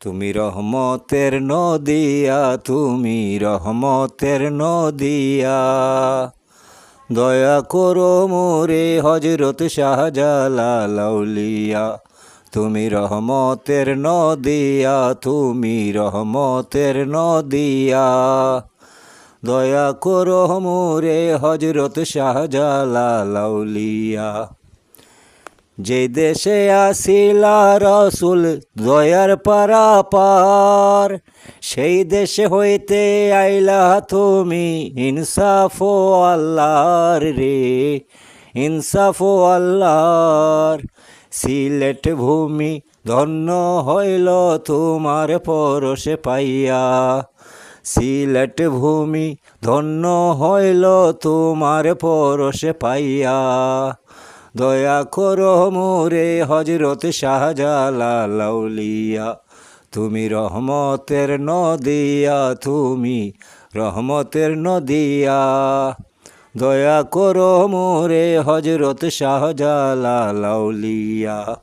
তুমি রহমতের নদিয়া, তুমি রহমতের নদিয়া। দয়া করো মোরে হজরত শাহজালাউলিয়া তুমি রহমতের নদিয়া, তুমি রহমতের নদিয়া। দয়া করো মোরে হজরত শাহজালাউলিয়া যে দেশে আসিলা রসুল দয়ার পারা পার সেই দেশে হইতে আইলা তুমি ইনসাফ আল্লাহর রে, ইনসাফ আল্লাহর। সিলেট ভূমি ধন্য হইল তোমার পরশে পাইয়া, সিলেট ভূমি ধন্য হইল তোমার পরশে পাইয়া। দয়া করো মোরে হজরত শাহজালাউলিয়া তুমি রহমতের নদিয়া, তুমি রহমতের নদিয়া। দয়া করো মোরে হজরত শাহজালাউলিয়া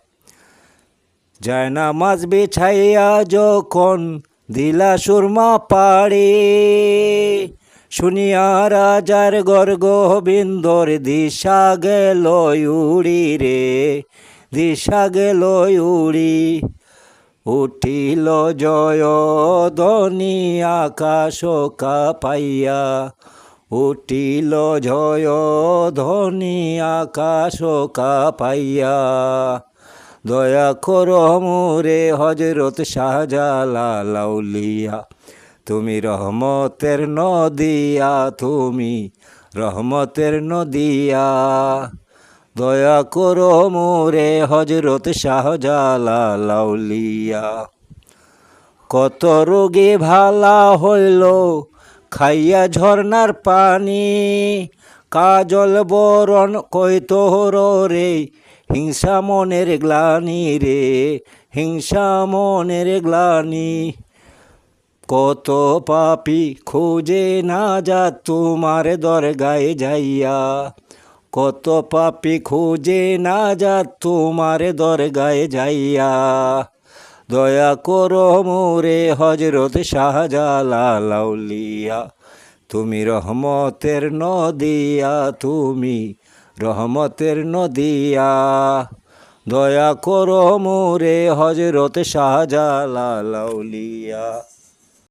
যায় না মাছ বিছাইয়া যখন দিলা সুরমা পাড়ি। শুনিয়া রাজার গর্গ বিন্দর দিশা গেল উড়ি রে, দিশা গেল উড়ি। উঠিল জয় ধনি আকাশ কাপাইয়া, উঠিল জয় ধনি আকাশ কাপাইয়া। দয়া করো মোরে হজরত শাহজালাউলিয়া তুমি রহমতের নদিয়া, তুমি রহমতের নদিয়া। দয়া করো মোরে হজরত শাহজালাউলিয়া কত রোগী ভালা হইল, খাইয়া ঝর্নার পানি। কাজল বরণ কৈতহর রে, হিংসা মনের গ্লানি রে, হিংসা মনের গ্লানি। কত পাপি খুঁজে না যা তোমার দরগায় যাইয়া। কত পাপি খুঁজে না যা তোমার দরগায় যাইয়া। দয়া করো মোরে হজরত শাহজালাউলিয়া তুমি রহমতের নদিয়া, তুমি রহমতের নদিয়া। দয়া করো মোরে হজরত শাহজালাউলিয়া